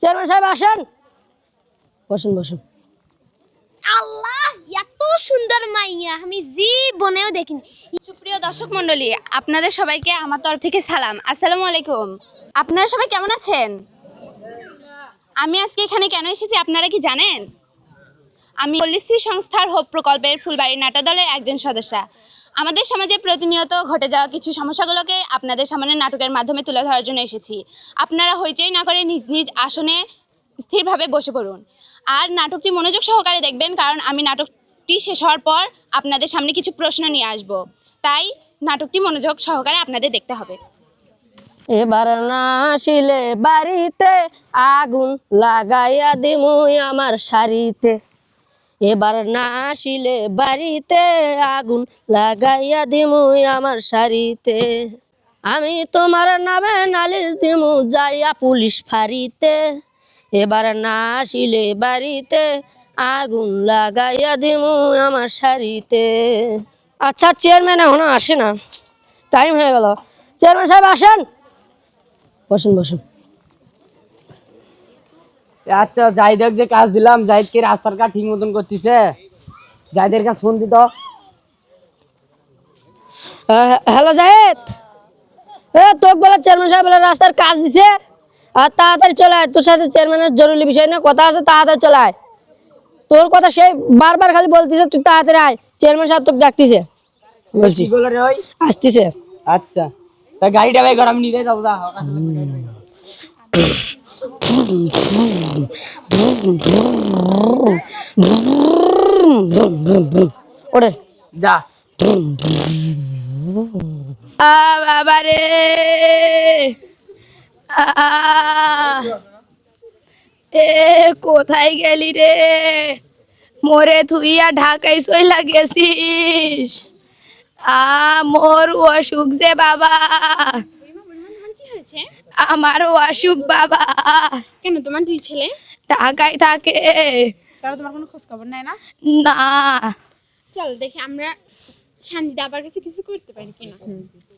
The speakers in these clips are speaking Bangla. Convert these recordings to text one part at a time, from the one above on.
চেয়ারম্যান সাহেব আসেন। বসুন বসুন। আল্লাহ এত সুন্দর মাইয়া আমি জীবনেও দেখিনি। সুপ্রিয় দর্শক মণ্ডলী আপনাদের সবাইকে আমার তরফ থেকে সালাম। আসসালামু আলাইকুম। আপনারা সবাই কেমন আছেন? আমি আজকে এখানে কেন এসেছি আপনারা কি জানেন? আমি পল্লীশ্রী সংস্থার হোপ প্রকল্পের ফুলবাড়ি নাটক দলের একজন সদস্য। আমাদের সমাজে প্রতিনিয়ত ঘটে যাওয়া কিছু সমস্যাগুলোকে আপনাদের সামনে নাটকের মাধ্যমে তুলে ধরার জন্য এসেছি। আপনারা হইচই না করে নিজ নিজ আসনে স্থিরভাবে বসে পড়ুন। আর নাটকটি মনোযোগ সহকারে দেখবেন, কারণ আমি নাটকটি শেষ হওয়ার পর আপনাদের সামনে কিছু প্রশ্ন নিয়ে আসব। তাই নাটকটি মনোযোগ সহকারে আপনাদের দেখতে হবে। এবার না আসিলে বাড়িতে আগুন লাগাইয়া দিমুই আমার শাড়িতে। এবার না আসিলে বাড়িতে আগুন লাগাইয়া দিমুই আমার শাড়িতে। আমি তোমার নামে নালিশ দিমু যাইয়া পুলিশ ফাঁড়িতে। এবার না আসিলে বাড়িতে আগুন লাগাইয়া দিমু আমার শাড়িতে। আচ্ছা চেয়ারম্যান এখনও আসে না। টাইম হয়ে গেল। চেয়ারম্যান সাহেব আসেন। বসুন বসুন। আচ্ছা জাহিদের যে কাজ দিলাম জাহিদ কি রাস্তার কাজ ঠিক মতন করতেছে। জাহিদের কাছে ফোন দিত। হ্যালো জাহেদ। এ তোকে বলে চেয়ারম্যান সাহেব বলে রাস্তার কাজ দিছে। আর তাড়াতাড়ি চলে আয় তোর সাথে চেয়ারম্যানের জরুরি বিষয় নিয়ে কথা আছে তাড়াতাড়ি চলে আয়। তোর কথা সেই বারবার খালি বলতিছে তুই তাড়াতাড়ি আয়। চেয়ারম্যান সাহেব তোকে ডাকতিছে। বলছি আসতিছে। আচ্ছা। তা গাড়িটা ভাই গরম নিয়ে যাব ওরে। যা। আ বাবা রে। আ, এ কোথায় গেলি রে? মোরে থুইয়া ঢাকাই সইলা গেছিস আ মোর অসুখ যে বাবা। কি হয়েছে? আমার অসুখ বাবা। কেন তোমার দুই ছেলে? ঢাকায় থাকে। তারা তোমার কোনো খোঁজ খবর নেয় না? না। চল দেখি আমরা শান্তিতে আবার কাছে কিছু করতে পারি কিনা।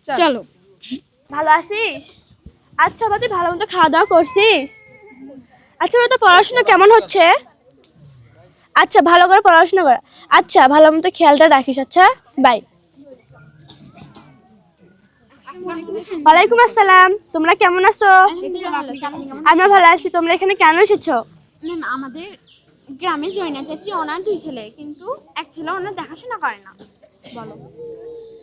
চলো। ভালো আছিস? আচ্ছা বাবা তুই ভালো মতো খাওয়া দাওয়া করছিস? আচ্ছা বাবা তোর পড়াশোনা কেমন হচ্ছে? আচ্ছা ভালো করে পড়াশোনা কর। আচ্ছা ভালো মতো খেয়ালটা রাখিস আচ্ছা? বাই ওয়ালাইকুম আসসালাম। তোমরা কেমন আছো? আমরা ভালো আছি। তোমরা এখানে কেন এসেছ? আমাদের গ্রামে জয়না চাচি ওনার দুই ছেলে কিন্তু এক ছেলে ওনার দেখাশোনা করে না। বলো।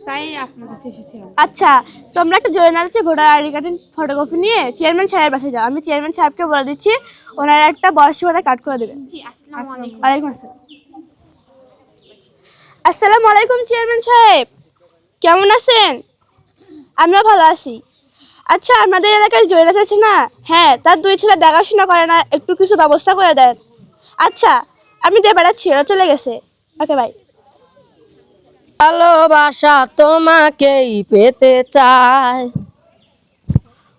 তাই আপনার কাছে এসেছিলাম। আচ্ছা তোমরা একটা জয়নাল আছে ভোটার আইডি কার্ডের ফটোকপি নিয়ে চেয়ারম্যান সাহেবের বাসায় যাও। আমি চেয়ারম্যান সাহেবকে বলে দিচ্ছি ওনার একটা বয়স ভাতা কাট করে দেবেন জি আসসালামু আলাইকুম। ওয়ালাইকুম আসসালাম। আসসালামু আলাইকুম চেয়ারম্যান সাহেব। কেমন আছেন? আমরা ভালো আছি। আচ্ছা আমাদের এলাকায় জয়রাজ আছে না? হ্যাঁ তার দুই ছেলে দেখাশোনা করে না, একটু কিছু ব্যবস্থা করে দেন। আচ্ছা আমি দিয়ে বেড়াচ্ছি ওরা চলে গেছে। ওকে বাই ভালোবাসা তোমাকেই পেতে চায়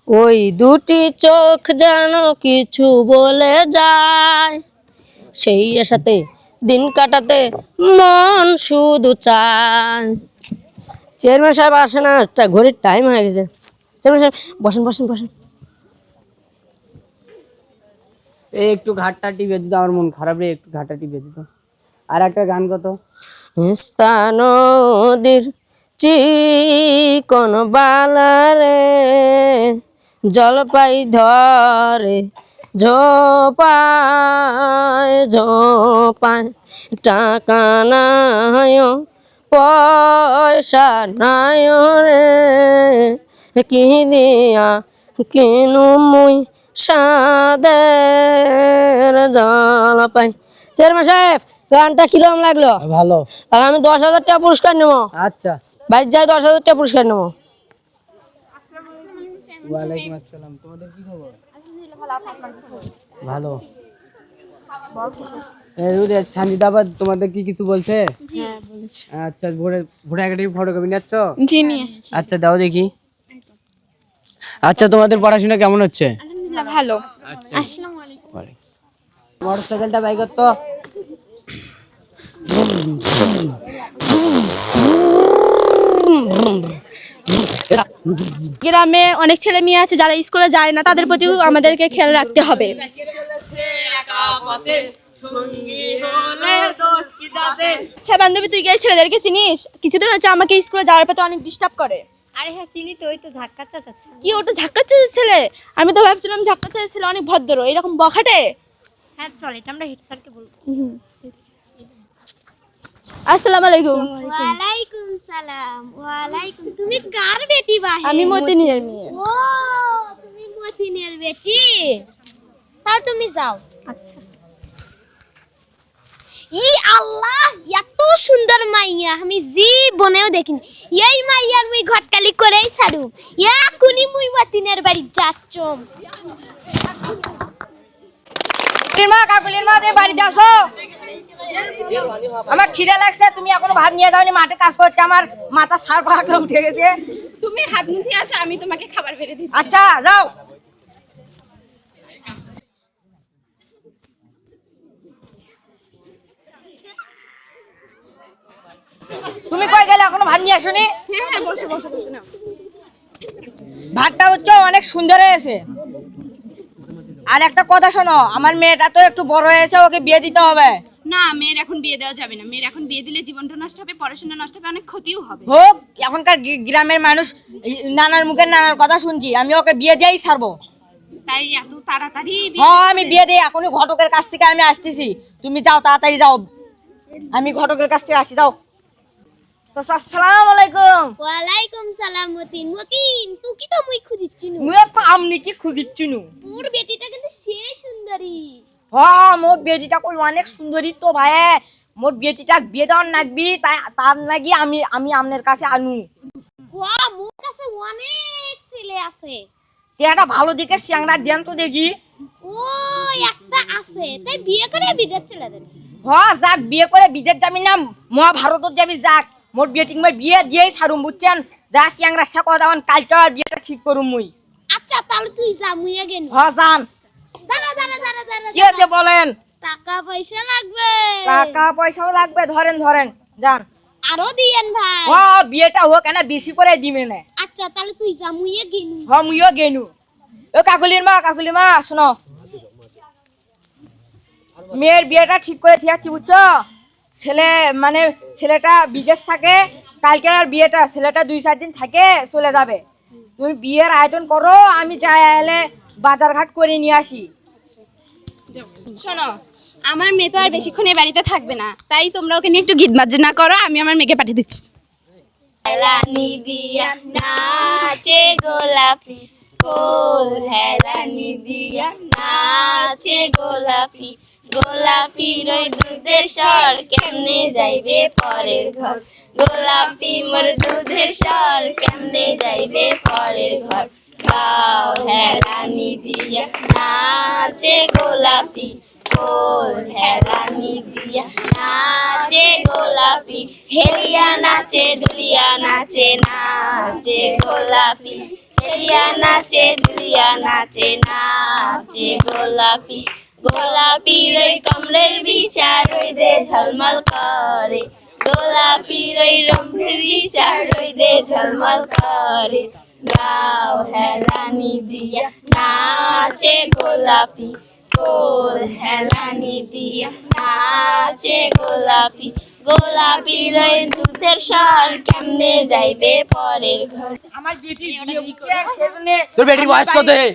ওই দুটি চোখ যেন কিছু বলে যায়। সেই সাথে দিন কাটাতে মন শুধু চায়। চেয়ারম্যান সাহেব আসে না একটা ঘড়ির টাইম হয়ে গেছে। চেয়ারম্যান সাহেব বসেন বসেন বসেন। এই একটু ঘাটটা টিপে দিত আমার মন খারাপ রে একটু ঘাটটা টিপে দিত। আর একটা গান কত? তিস্তা নদীর চিকন বালারে জলপাই ধরে ঝোপায় ঝোপায় টাকা নাই পয়সা নাই রে কি দিয়া কিনু মুই সাদের জলপাই? চেয়ারম্যান সাহেব গানটা কীরকম লাগল? ভালো। আর আমি দশ হাজার টাকা পুরস্কার নেব। আচ্ছা। বাড়ি যাই দশ হাজার টাকা পুরস্কার নেব। ওয়ালাইকুম আসসালাম। তোমাদের কি খবর? ভালো। সঞ্জিতাবাদ তোমাদের কি কিছু বলছে? আচ্ছা ভোরে ফটোকপি নিচ্ছ জি নিয়ে আচ্ছা দাও দেখি। আচ্ছা তোমাদের পড়াশোনা কেমন হচ্ছে? আলহামদুলিল্লাহ ভালো। আসসালামু আলাইকুম। মোটর সাইকেলটা বাই গ্রামে অনেক ছেলে মেয়ে আছে যারা স্কুলে যায় না তাদের প্রতিও আমাদেরকে খেয়াল রাখতে হবে। আচ্ছা বান্ধবী তুই গিয়ে ছেলেদেরকে চিনিস? কিছুদিন হচ্ছে আমাকে স্কুলে যাওয়ার পথে অনেক ডিস্টার্ব করে। আরে হ্যাঁ চিনি তো ওই তো ধাক্কা চাচাচ্ছে কি ওটা ঝাক্কাচ্ছে ছেলে? আমি তো ভাবছিলাম ঝাক্কাচ্ছে ছেলে অনেক ভদ্র এরকম বখাটে? হ্যাঁ চল এটা আমরা হেড স্যারকে বলব। আসসালামু আলাইকুম। ওয়ালাইকুম সালাম ওয়ালাইকুম। তুমি কার বেটি বাহে আমি মতিনের মেয়ে। ও তুমি মতিনের বেটি? তাহলে তুমি যাও। আচ্ছা। ই আল্লাহ এত সুন্দর মাইয়া আমি জীবনেও দেখিনি। এই মাইয়ার মুই ঘটকালি করেই ছাড়ু। এখনই মুই মতিনের বাড়ি যাচ্ছম মা কাকুলির মা তুমি বাড়িতে আসো। আমার খিদে লাগছে তুমি এখনও ভাত নিয়ে দাওনি মাঠে কাজ করতে আমার মাথা সার পাকলে উঠে গেছে। তুমি হাত মুখে আসো আমি তোমাকে খাবার বেড়ে দিচ্ছি। আচ্ছা যাও তুমি কই গেলে নিয়ে আসনি হ্যাঁ হ্যাঁ ভাতটা হচ্ছে অনেক সুন্দর হয়েছে। আর একটা কথা শোনো আমার মেয়েটা তো একটু বড় হয়েছে ওকে বিয়ে দিতে হবে। না মেয়ের এখন বিয়ে দেওয়া যাবে না। মেয়ের এখন বিয়ে দিলে জীবনটা নষ্ট হবে পড়াশোনা নষ্ট হবে অনেক ক্ষতিও হবে। হোক এখনকার গ্রামের মানুষ নানার মুখে নানার কথা শুনছি আমি ওকে বিয়ে দিয়েই ছাড়বো। তাই এত তাড়াতাড়ি হ্যাঁ আমি বিয়ে দিই এখনই ঘটকের কাছ থেকে আমি আসতেছি। তুমি যাও তাড়াতাড়ি যাও। আমি ঘটকের কাছ থেকে আসি যাও। তো আসসালামু আলাইকুম ওয়ালাইকুম সালাম মতিন। মতিন তুই কি তো মুই খুঁজিচ্ছি মুই তো আমনি কি খুঁজিচ্ছি তোর বেটিটা কিন্তু সেই সুন্দরী। হ্যাঁ মোর বেটিটা কই অনেক সুন্দরী তো ভাই। মোর বেটিটা বিয়ে দেওয়ার নাগবি তাই তার লাগি আমি আমি আপনার কাছে আনু। মোর কাছে অনেক ছেলে আছে। তে একটা ভালো দিকে সিয়াংরা দেন তো দেখি। ও একটা আছে। তাই বিয়ে করে বিদেশ চলে যাবে। হ্যাঁ যাক বিয়ে করে বিদেশ যাবি না মহাভারতত যাবি যাক। মোর বেটিক মই বিয়ে দিয়েই ছাড়ুম বুঝছেন? যা সিয়াংরা সে কথা কালকে আর বিয়েটা ঠিক করুম মুই। আচ্ছা তাহলে তুই যা মুই আগে নি। হ্যাঁ যান। কি আছে বলেন? টাকা পয়সা লাগবে। টাকা পয়সাও লাগবে ধরেন ধরেন যান। আরও দিয়েন ভাই। হ বিয়েটা হোক না বেশি করে দিবে না। আচ্ছা তাহলে তুই যা মুই আগে নি। হ মুইও গেনু ও কাকুলির মা কাকুলির মা শোনো। মেয়ের বিয়েটা ঠিক করে থিয়াচ্ছি বুঝছ? ছেলে মানে ছেলেটা বিদেশ থাকে কালকে আর বিয়েটা ছেলেটা দুই চার দিন থাকে চলে যাবে। তুমি বিয়ের আয়োজন করো আমি যাই এলে বাজারঘাট করে নিয়ে আসি। শোনো আমার মেয়ে তো আর বেশিক্ষণ এই বাড়িতে থাকবে না। তাই তোমরা ওকে নিয়ে একটু গীত বাজনা করো আমি আমার মেয়েকে পাঠিয়ে দিচ্ছি। হেলানি দিয়া নাচে গোলাপি কোল হেলানি দিয়া নাচে গোলাপি। গোলাপি রই দুধের স্বর কেমনে যাইবে পরের ঘর? গোলাপি মোর দুধের স্বর কেমনে যাইবে পরের ঘর? গাও হেলানি দিয়া নাচে গোলাপি। কোল হেলানি দিয়া নাচে গোলাপি। হেলিয়া নাচে দুলিয়া, নাচে নাচে গোলাপি। হেলিয়া নাচে দুলিয়া, নাচে নাচে গোলাপি। গোলাপি রই কমলের বিচার রই দে ঝলমল করে। গোলাপি রই রঙের বিচার রই দে ঝলমল করে। গাও হেলানি দিয়া নাচে গোলাপি গোল হেলানি দিয়া নাচে গোলাপি। গোলাপি রই দুধের স্বর কেমনে যাইবে পরের ঘর? আমার বেটির বিয়ে বুঝছে সেজন্য তোর বেটির বয়স কত হে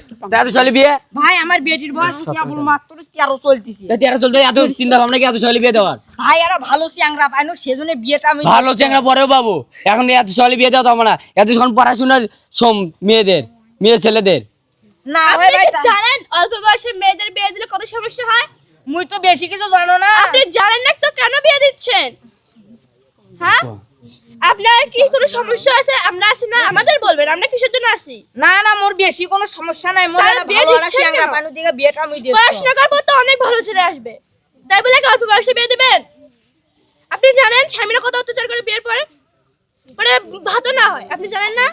বিয়ে? ভাই আমার বেটির বয়স কেবল মাত্র তেরো চলতেছি। তা তেরো চলতে এত চিন্তা ভাবনা কি এত সালে বিয়ে দেওয়ার? ভাই এরা ভালো সিয়াংরা পাইনো সেজন্য বিয়েটা আমি ভালো চেংরা পরেও বাবু এখন এত সালে বিয়ে দেওয়া তো না। এতক্ষণ পড়াশোনার সোম মেয়েদের মেয়ে ছেলেদের। না ভাই ভাই জানেন অল্প বয়সে মেয়েদের বিয়ে দিলে কত সমস্যা হয়? মুই তো বেশি কিছু জানো না। আপনি জানেন না তো কেন বিয়ে দিচ্ছেন? হ্যাঁ? আপনার কি কোনো সমস্যা আছে? আমরা আসি না আমাদের বলবেন আমরা কিসের জন্য আসি না না মোর বেশি কোনো সমস্যা নাই মোর বিয়ে ভালো একটা দিচ্ছেন সিয়াংরা দিকে বিয়েটা আমি দেব পড়াশোনা করব তো অনেক ভালো ছেলে আসবে। তাই বলে কি অল্প বয়সে বিয়ে দিবেন? আপনি জানেন স্বামীরা কত অত্যাচার করে বিয়ের পরে? পরে ভাতও না হয় আপনি জানেন না?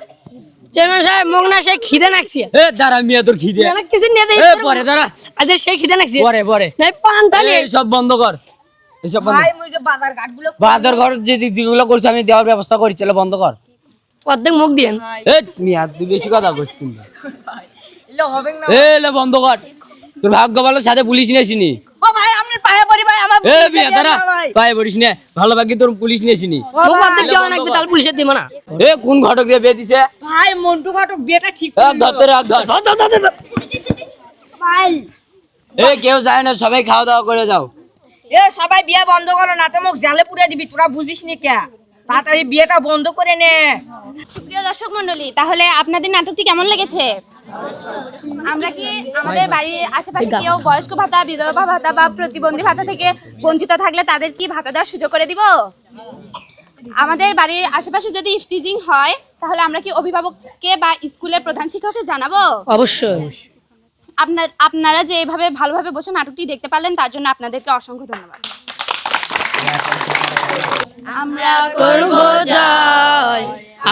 চেয়ারম্যান সাহেব মুখ না সেই খিদে নাকছি। এ দাঁড়া মেয়ে তোর খিদে। অনেক কিছু নিয়ে যাই এ পরে দাঁড়া। আদের সেই খিদে নাকছি। পরে পরে। নাই পানটা নেই এই সব বন্ধ কর। এসব বন্ধ ভাই মুই যে বাজার ঘাটগুলো বাজার ঘর যে যেগুলো করছে আমি দেওয়ার ব্যবস্থা করি চলে বন্ধ কর। অর্ধেক মুখ দিয়েন এ মিয়া তুই বেশি কথা বলছিস কিন্তু। এলে হবে না। এ বন্ধ কর। তোর ভাগ্য ভালো সাথে পুলিশ নিয়েছিনি পায়ে পড়ি ভাই আমার এ পুলিশে দাঁড়া পায়ে পড়িস নে ভালো ভাগ্যে তোর পুলিশ নিয়েছিনি ও মুখ ভাই, অর্ধেক দেওয়া লাগবে দিব না। এ কোন ঘটক রে বিয়ে দিছে? ভাই মন্টু ঘটক বিয়েটা ঠিক এ ধর ধর ধর ধর ধর, ধর, ধর, ধর। ভাই। এ কেউ যায় না সবাই খাওয়া দাওয়া করে যাও। এ সবাই বিয়ে বন্ধ করো না তো মুখ জালে পুড়ে দিবি তোরা বুঝিস নি কে? তাড়াতাড়ি বিয়েটা বন্ধ করে নে। প্রিয় দর্শক মণ্ডলী তাহলে আপনাদের নাটকটি কেমন লেগেছে? আমরা কি আমাদের বাড়ির আশেপাশে কেউ বয়স্ক ভাতা বিধবা ভাতা বা প্রতিবন্ধী ভাতা থেকে বঞ্চিত থাকলে তাদের কি ভাতা দেওয়ার সুযোগ করে দিব? আমাদের বাড়ির আশেপাশে যদি ইফটিজিং হয় তাহলে আমরা কি অভিভাবককে বা স্কুলের প্রধান শিক্ষককে জানাব? অবশ্যই। আপনার আপনারা যে এভাবে ভালোভাবে বসে নাটকটি দেখতে পারলেন তার জন্য আপনাদেরকে অসংখ্য ধন্যবাদ। আমরা করব জয়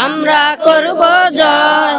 আমরা করব জয়।